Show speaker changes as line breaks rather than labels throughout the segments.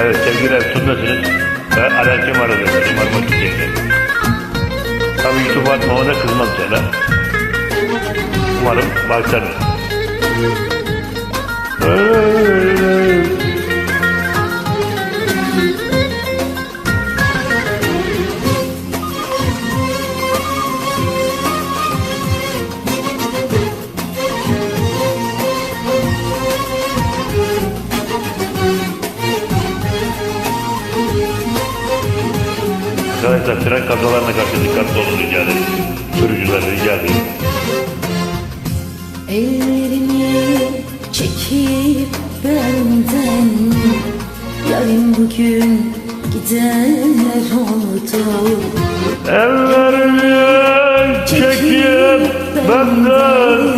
Evet sevgili Efsun'dasınız. Ve alerjim aradı. Umarım gidecekler. Tabii YouTube atmama da kızmam sana. Umarım bağışlarım. Arkadaşlar tren kazalarına karşı dikkatli olun rica ederim. Sürücüler rica ederim.
Ellerini çekip benden Yarın bugün gider oldu
Ellerini çekip benden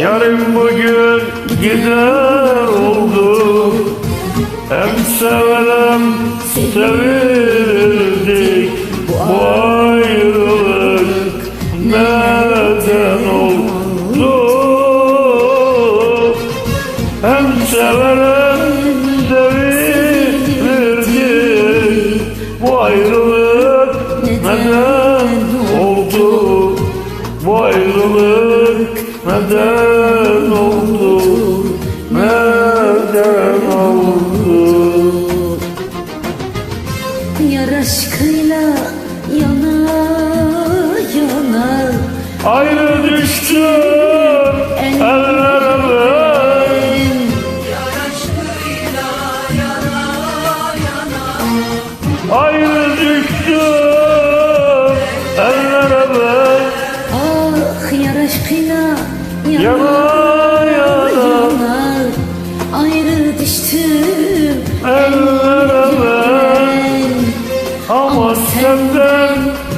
Yarın bugün gider oldu Hem severim sevildik Bu ayrılık neden oldu? Hem severim sevildik Bu ayrılık neden oldu? Bu ayrılık neden oldu? Neden oldu
Yar aşkıyla yana yana.
Ayrı düştüm ellere ben Ayrı düştüm ellere ben
Ah yar aşkıyla yana
Yana yana.
yana. Ayrı düştüm
ellere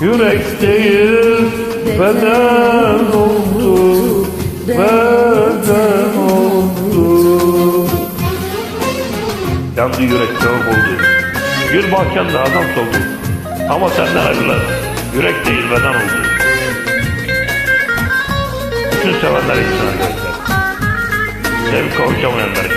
Yürek değil beden oldu Beden oldu. Yandı yürek sevap oldu. Gül bahçemde adam soldu Ama senden ayrılan Yürek değil beden oldu. Bütün sevenler için arkadaşlar. Sevip kavuşamayanlar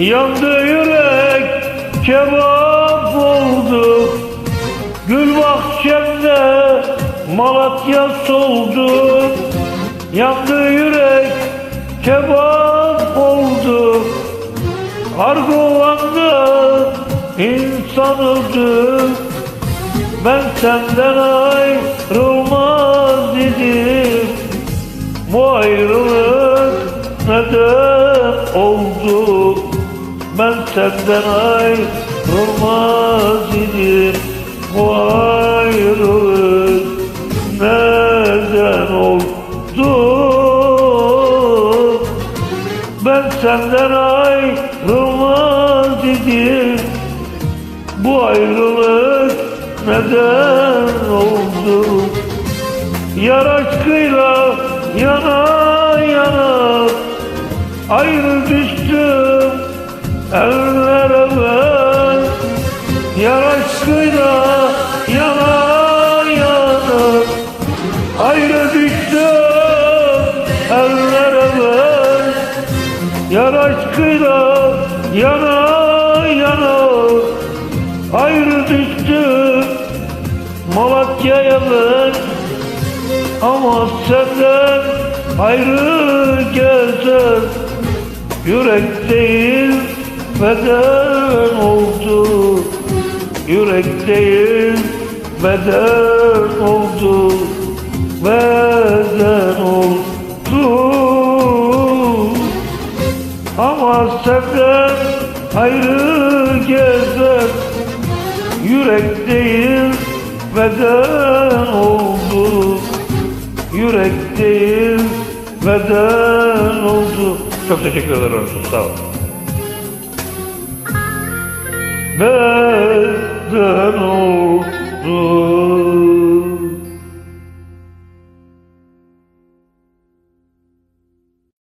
Yandı yürek kebap oldu. Gül bahçemde Malatya soldu. Yandı yürek kebap oldu. Argovandı insan öldü. Ben senden ayrılmaz idim Bu ayrılık Ben senden ayrılmaz idim. Bu ayrılık neden oldu? Ben senden ayrılmaz idim. Bu ayrılık neden oldu? Yar aşkıyla yana yana Ayrı düştüm ellere ben Yar aşkıyla yana yana Ayrı düştüm ellere ben Yar aşkıyla yana yana Ayrı düştüm Malatya'ya ben Ama senden ayrı gezer. Yürek değil beden oldu Yürek değil beden oldu, beden oldu. Ama senden ayrı gezer, yürek değil beden oldu. Yürek değil beden oldu. Çok teşekkür ederim. Sağ olun. Beden oldu